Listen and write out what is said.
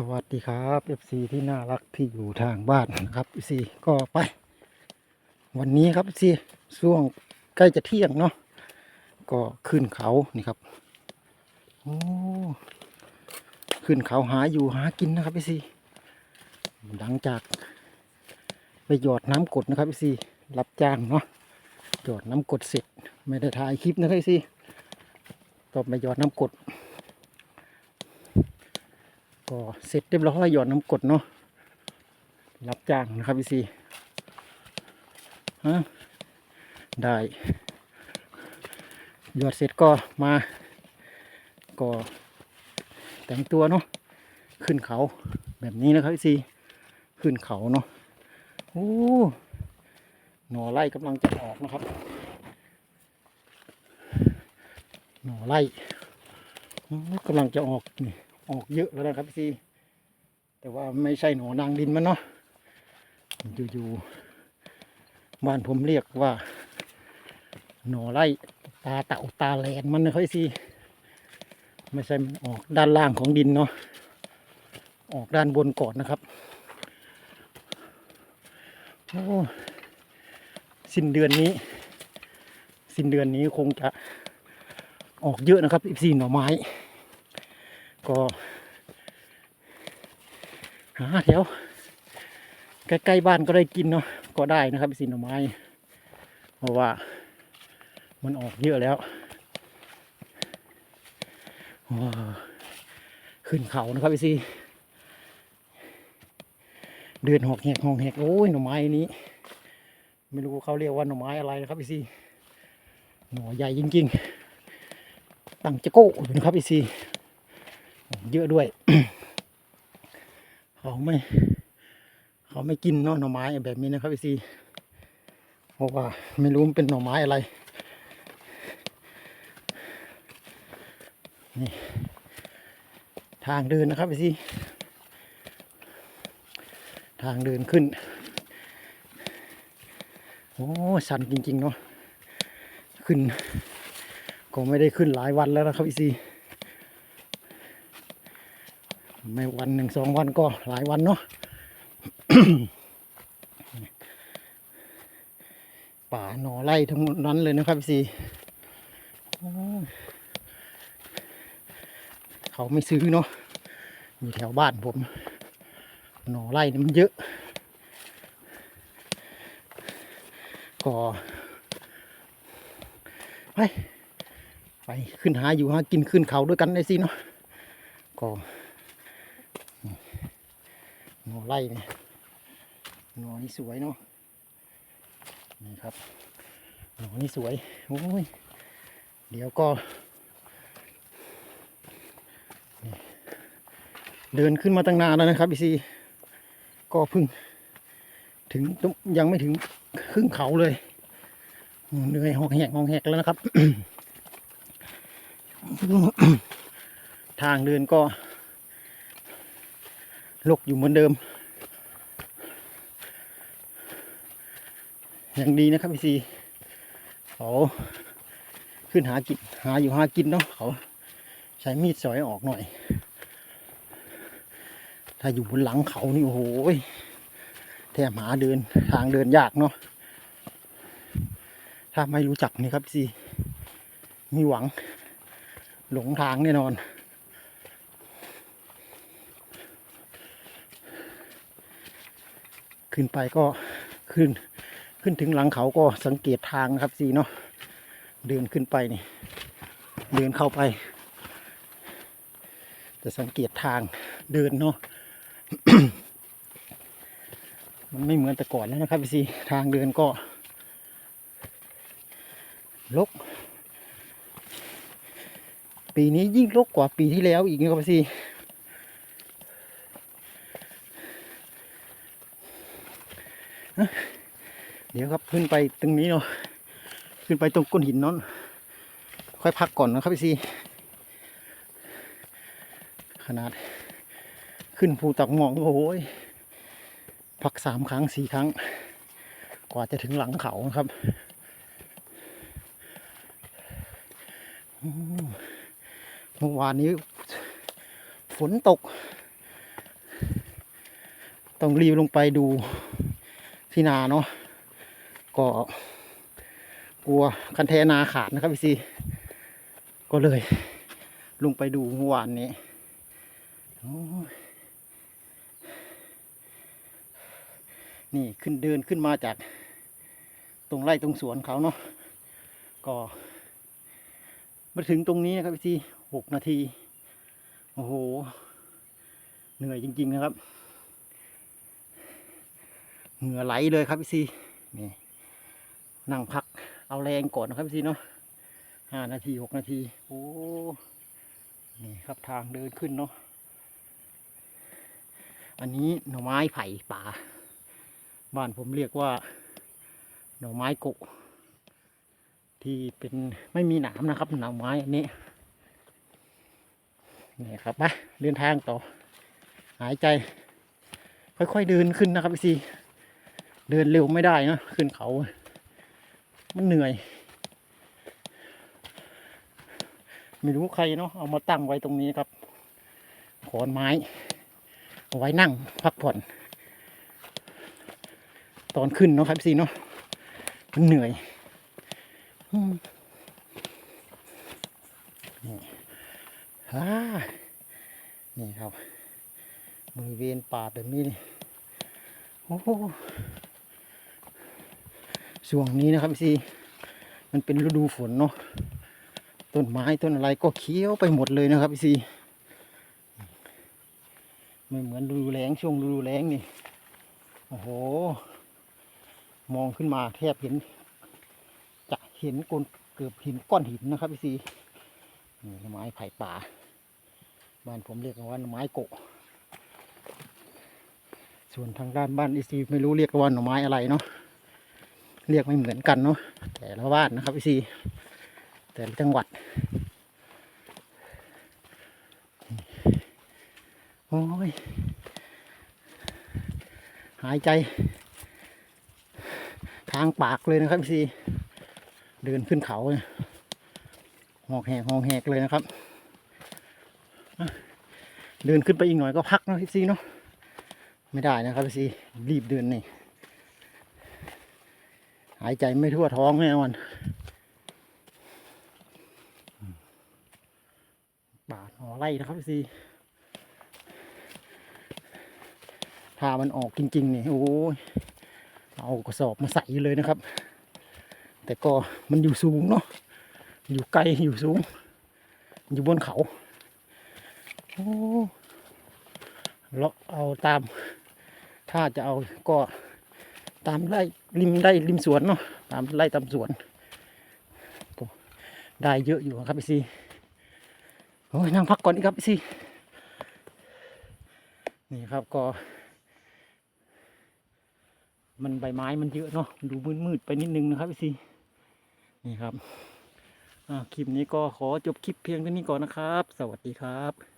สวัสดีครับ FC ที่น่ารักที่อยู่ทางบ้านนะครับ FC ก็ไป วันนี้ครับ FC ช่วงใกล้จะเที่ยงเนาะก็ขึ้นเขานี่ครับโอ้ขึ้นเขาหาอยู่หากินนะครับ FC หลังจากไปหยอดน้ำกดนะครับ FC รับจ้างเนาะหยอดน้ำกดเสร็จ ไม่ได้ถ่ายคลิปนะครับ FC ก็ไปหยอดน้ำกด ก็เสร็จเรียบร้อยหยอดน้ำกดเนาะรับจ้างนะครับพี่ซีฮะได้หยอดเสร็จก็มา ก็แต่งตัวเนาะขึ้นเขาแบบนี้นะครับพี่ซีขึ้นเขาเนาะโอ้หน่อไร่กำลังจะออกนะครับ หน่อไร่กำลังจะออกนี่ ออกเยอะแล้วนะครับพี่แต่ว่าไม่ใช่หนอนางดินมันเนาะอยู่ๆบ้านผมเรียกว่า หน่อไร่ตาเต่าตาแหลนมันนะครับพี่ไม่ใช่มันออกด้านล่างของดินเนาะออกด้านบนก่อนนะครับโอ้สิ้นเดือนนี้ สิ้นเดือนนี้คงจะออกเยอะนะครับอีกสี่หน่อไม้ ก็หาแถวใกล้ๆบ้านก็ได้กินเนาะก็ได้นะครับสินหน่อไม้ เพราะว่ามันออกเยอะแล้วว้าขึ้นเขานะครับพี่ซีเดือนหอกแหกหอกแหกโอ้ยหน่อไม้นี้ ไม่รู้เขาเรียกว่าหน่อไม้อะไรนะครับพี่ซีหน่อใหญ่จริงๆตั้งจะโก้นะครับพี่ซี เยอะด้วย เขาไม่ เขาไม่กินเนาะหน่อไม้แบบนี้นะครับพี่ซีเพราะว่าไม่รู้มันเป็นหน่อไม้อะไรนี่ทางเดินนะครับพี่ซีทางเดินขึ้น โอ้สันจริง ๆ เนาะขึ้น ก็ไม่ได้ขึ้นหลายวันแล้วนะครับพี่ซี ไม่วันหนึ่งสองวันก็หลายวันเนาะป่าหน่อไร่ทั้งนั้นเลยนะครับพี่ซีโอ้ยเขาไม่ซื้อเนาะอยู่แถวบ้านผม หน่อไร่นี่มันเยอะ ก็ไปไปขึ้นหาอยู่หากินขึ้นเขาด้วยกันได้สิเนาะก็ อไร่เนี่ยหน่อนี่สวยเนาะนี่ครับหน่อนี่สวยโอ้ยเดี๋ยวก็ เดินขึ้นมาตั้งนานแล้วนะครับพี่ซีก็เพึ่ง ถึงยังไม่ถึงครึ่งเขาเลยเหนื่อยหอกแหกหอกแหกแล้วนะครับ ทางเดินก็ ลกอยู่เหมือนเดิม อย่างดีนะครับพี่ซีเขาขึ้นหากินหาอยู่หากินเนาะเขาใช้มีดสอยออกหน่อย ถ้าอยู่บนหลังเขานี่โอ้โหแทบหาเดินทางเดินยากเนาะถ้าไม่รู้จักนี่ครับพี่ซีมีหวังหลงทางแน่นอน ขึ้นไปก็ขึ้นขึ้นถึงหลังเขาก็สังเกตทางนะครับสีเนาะเดินขึ้นไปนี่ เดินเข้าไป จะสังเกตทางเดินเนาะมันไม่เหมือนแต่ก่อนแล้วนะครับพี่ซีทางเดินก็ลก ปีนี้ยิ่งลกกว่าปีที่แล้วอีกนะครับพี่ซี เดี๋ยวครับขึ้นไปตรงนี้เนาะขึ้นไปตรงก้นหินนั้นค่อยพักก่อนนะครับพี่ซีขนาด ขึ้นภูตักหมองโอ้โหยพักสามครั้งสี่ครั้ง กว่าจะถึงหลังเขาครับเมื่อวานนี้ฝนตก ต้องรีบลงไปดู ที่นาเนาะก็กลัวคันแทนาขาดนะครับพี่ซีก็เลย ลงไปดูเมื่อวานนี้นี่ขึ้นเดินขึ้นมาจากตรงไร่ตรงสวนเขาเนาะก็มาถึงตรงนี้นะครับพี่ซีหกนาที โอ้โห เหนื่อยจริง ๆ นะครับ เหงื่อไหลเลยครับพี่ซีนี่นั่งพักเอาแรงก่อนนะครับพี่ซีเนาะห้านาทีหกนาทีโอ้นี่ครับทางเดินขึ้นเนาะอันนี้หน่อไม้ไผ่ป่า บ้านผมเรียกว่า หน่อไม้กุที่เป็นไม่มีหนามนะครับ หน่อไม้อันนี้นี่ครับไปเดินทางต่อ หายใจ ค่อยๆเดินขึ้นนะครับพี่ซี เดินเร็วไม่ได้นะขึ้นเขา มันเหนื่อย ไม่รู้ใครเนาะเอามาตั้งไว้ตรงนี้ครับ ขอนไม้เอาไว้นั่งพักผ่อน ตอนขึ้นเนาะครับซีเนาะมันเหนื่อยนี่ฮ่านี่ครับบริเวณป่าแบบนี้นี่โอ้ ช่วงนี้นะครับพี่ซีมันเป็นฤดูฝนเนาะต้นไม้ต้นอะไรก็เขียวไปหมดเลยนะครับพี่ซีไม่เหมือนฤดูแล้งช่วงฤดูแล้งนี่โอ้โห มองขึ้นมาแทบเห็น จะเห็นก้นเกือบเห็นก้อนหินนะครับพี่ซีนี่ไม้ไผ่ป่าบ้านผมเรียกว่าไม้โกะส่วนทางด้านบ้านอีซีไม่รู้เรียกว่าหน่อไม้อะไรเนาะ เรียกไม่เหมือนกันเนาะแต่ละบ้านนะครับอีซีแต่ละจังหวัดโอ้ยหายใจ ทางปากเลยนะครับพี่ซีเดินขึ้นเขาหอกแหกหอกแหกเลยนะครับ เดินขึ้นไปอีกหน่อยก็พักนะพี่ซีเนาะไม่ได้นะครับพี่ซีรีบเดินนี่ หายใจไม่ทั่วท้องแน่นอนป่าหอไร่นะครับพี่ซีถ้ามันออกจริงๆนี่โอ้ยเอากระสอบมาใส่เลยนะครับ แต่ก็มันอยู่สูงเนาะอยู่ไกลอยู่สูง อยู่บนเขาโอ้เลาะเอาตาม ถ้าจะเอาก็ ตามไร่ริมไร่ริมสวนเนาะตามไร่ตามสวนก็ได้เยอะอยู่ครับพี่ซีโอ้ยนั่งพักก่อนอีครับพี่ซีนี่ครับก็ มันใบไม้มันเยอะเนาะดูมืดๆไปนิดนึงนะครับพี่ซีนี่ครับอ่าคลิปนี้ก็ขอจบคลิปเพียงเท่านี้ก่อนนะครับ สวัสดีครับ